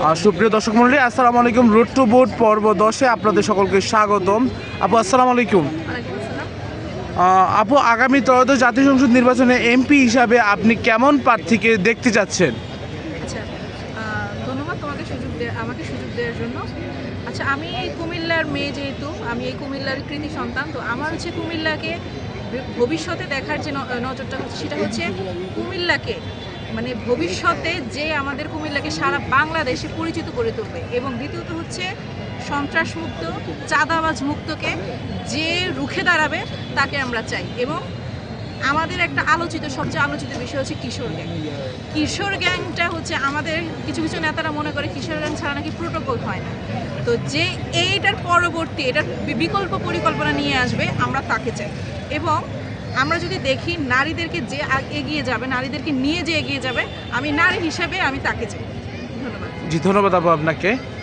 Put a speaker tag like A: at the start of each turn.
A: সুপ্রিয় দর্শক মন্ডলী আসসালামু আলাইকুম। রুট টু বোর্ড পর্ব দশে আপনাদের সকলকে স্বাগতম। আপু আসসালামু আলাইকুম। আপু আগামী ত্রয়োদশ জাতীয় সংসদ নির্বাচনে এমপি হিসাবে আপনি কেমন প্রার্থীকে দেখতে চাচ্ছেন?
B: আচ্ছা ধন্যবাদ তোমাকে সুযোগ আমাকে সুযোগ দেওয়ার জন্য। আচ্ছা আমি এই কুমিল্লার মেয়ে যেহেতু আমি এই কুমিল্লার কৃতি সন্তান তো আমার হচ্ছে কুমিল্লাকে ভবিষ্যতে দেখার যে নজরটা হচ্ছে সেটা হচ্ছে কুমিল্লাকে মানে ভবিষ্যতে যে আমাদের কুমিল্লাকে সারা বাংলাদেশে পরিচিত করে তুলবে। এবং দ্বিতীয়ত হচ্ছে সন্ত্রাসমুক্ত, চাঁদাবাজ মুক্তকে যে রুখে দাঁড়াবে তাকে আমরা চাই। এবং আমাদের একটা আলোচিত, সবচেয়ে আলোচিত বিষয় হচ্ছে কিশোর গ্যাং। কিশোর গ্যাংটা হচ্ছে আমাদের কিছু কিছু নেতারা মনে করে কিশোর গ্যাং ছাড়া নাকি প্রোটোকল হয় না। তো যে এইটার পরবর্তী, এটার বিকল্প পরিকল্পনা নিয়ে আসবে, আমরা তাকে চাই। এবং আমরা যদি দেখি নারীদেরকে যে এগিয়ে যাবে, নারীদেরকে নিয়ে যে এগিয়ে যাবে, আমি নারী হিসেবে আমি তাকে চাই। ধন্যবাদ।
A: জি, ধন্যবাদ আপু আপনাকে।